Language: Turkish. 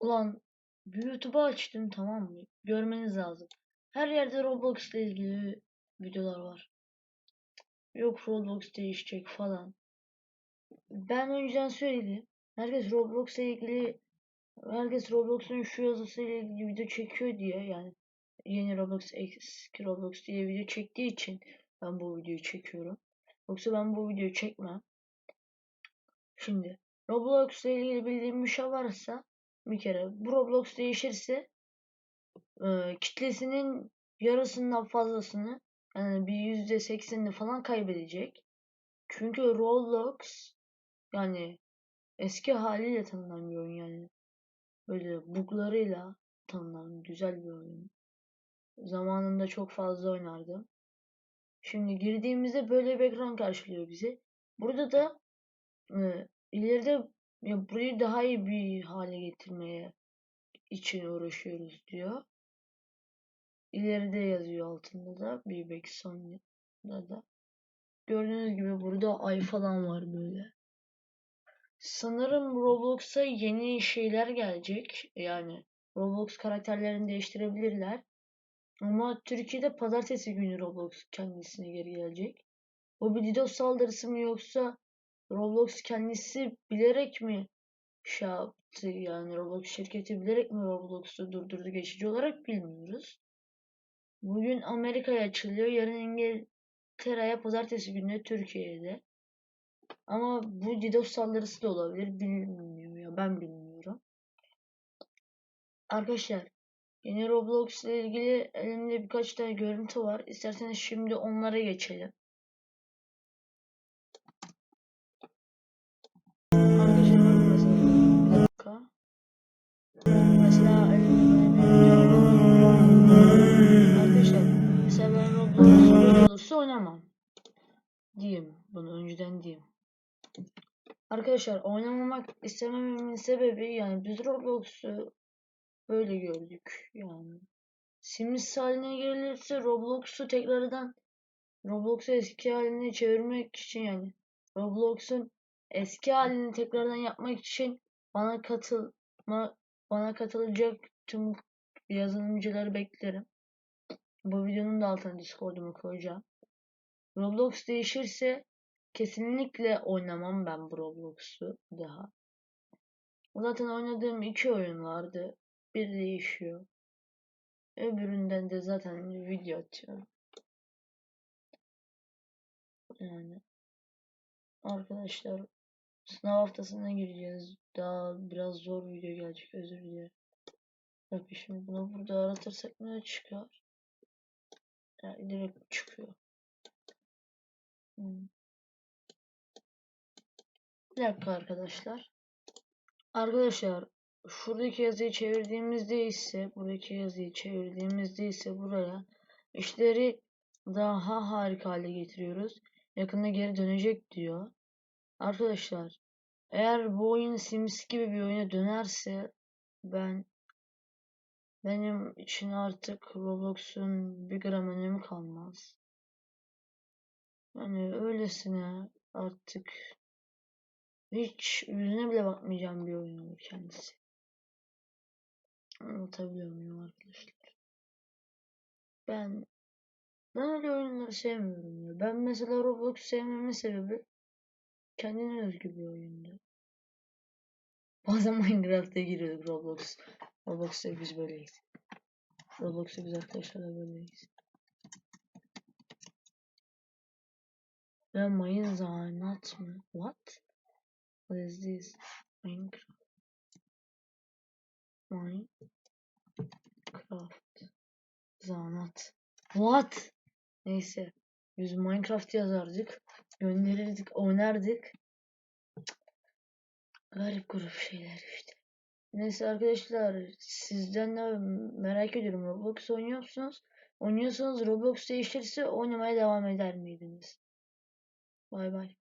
Ulan YouTube'u açtım tamam mı? Görmeniz lazım. Her yerde Roblox ile ilgili videolar var. Yok Roblox değişecek falan. Ben önceden söyledim. Herkes Roblox ile ilgili herkes Roblox'un şu yazısı ile ilgili video çekiyor diye yani yeni Roblox eski Roblox diye video çektiği için ben bu videoyu çekiyorum. Yoksa ben bu videoyu çekmem. Şimdi Roblox ile ilgili bildiğim bir şey varsa bir kere bu Roblox değişirse e, kitlesinin yarısından fazlasını yani bir yüzde seksenini falan kaybedecek. Çünkü Roblox yani eski haliyle tanınan bir oyun yani. Böyle buglarıyla tanınan güzel bir oyun. Zamanında çok fazla oynardım. Şimdi girdiğimizde böyle bir ekran karşılıyor bizi. Burada da e, ileride ya burayı daha iyi bir hale getirmeye için uğraşıyoruz diyor. İleride yazıyor altında da bir belki sonunda da. Gördüğünüz gibi burada ay falan var böyle. Sanırım Roblox'a yeni şeyler gelecek. Yani Roblox karakterlerini değiştirebilirler. Ama Türkiye'de pazartesi günü Roblox kendisine geri gelecek. Bu bir DDoS saldırısı mı yoksa Roblox kendisi bilerek mi şey yaptı yani Roblox şirketi bilerek mi Roblox'u durdurdu geçici olarak bilmiyoruz. Bugün Amerika'ya açılıyor. Yarın İngiltere'ye pazartesi günü Türkiye'de. Ama bu DDoS saldırısı da olabilir. Bilmiyorum ya ben bilmiyorum. Arkadaşlar yeni Roblox ile ilgili elimde birkaç tane görüntü var. İsterseniz şimdi onlara geçelim. Oynamam. Diyeyim bunu önceden diyeyim. Arkadaşlar oynamamak istemememin sebebi yani biz Roblox'u böyle gördük yani. Sims haline gelirse Roblox'u tekrardan Roblox'u eski haline çevirmek için yani Roblox'un eski halini tekrardan yapmak için bana katılma bana katılacak tüm yazılımcıları beklerim. Bu videonun da altına Discord'umu koyacağım. Roblox değişirse kesinlikle oynamam ben bu Roblox'u daha. Zaten oynadığım iki oyun vardı. Bir değişiyor. Öbüründen de zaten video atıyorum. Yani arkadaşlar sınav haftasına gireceğiz. Daha biraz zor video gelecek özür dilerim. Bak şimdi bunu burada aratırsak ne çıkar? Yani direkt çıkıyor. Hmm. Bir dakika arkadaşlar. Arkadaşlar şuradaki yazıyı çevirdiğimizde ise buradaki yazıyı çevirdiğimizde ise buraya işleri daha harika hale getiriyoruz. Yakında geri dönecek diyor. Arkadaşlar eğer bu oyun Sims gibi bir oyuna dönerse ben benim için artık Roblox'un bir gram önemi kalmaz. Yani öylesine artık hiç yüzüne bile bakmayacağım bir oyun kendisi. Anlatabiliyor muyum arkadaşlar? Ben ben öyle oyunları sevmiyorum ya. Ben mesela Roblox sevmemin sebebi kendine özgü bir oyundu. Bazen Minecraft'a giriyorduk Roblox. Roblox'ta biz böyleyiz. Roblox'ta biz arkadaşlarla böyleyiz. Ve mayın zanat mı? What? What is this? Minecraft. Minecraft. What? Neyse. Biz Minecraft yazardık. Gönderirdik, oynardık. Garip grup şeyler işte. Neyse arkadaşlar sizden de merak ediyorum Roblox oynuyor musunuz? Oynuyorsanız Roblox değişirse oynamaya devam eder miydiniz? Bay bay.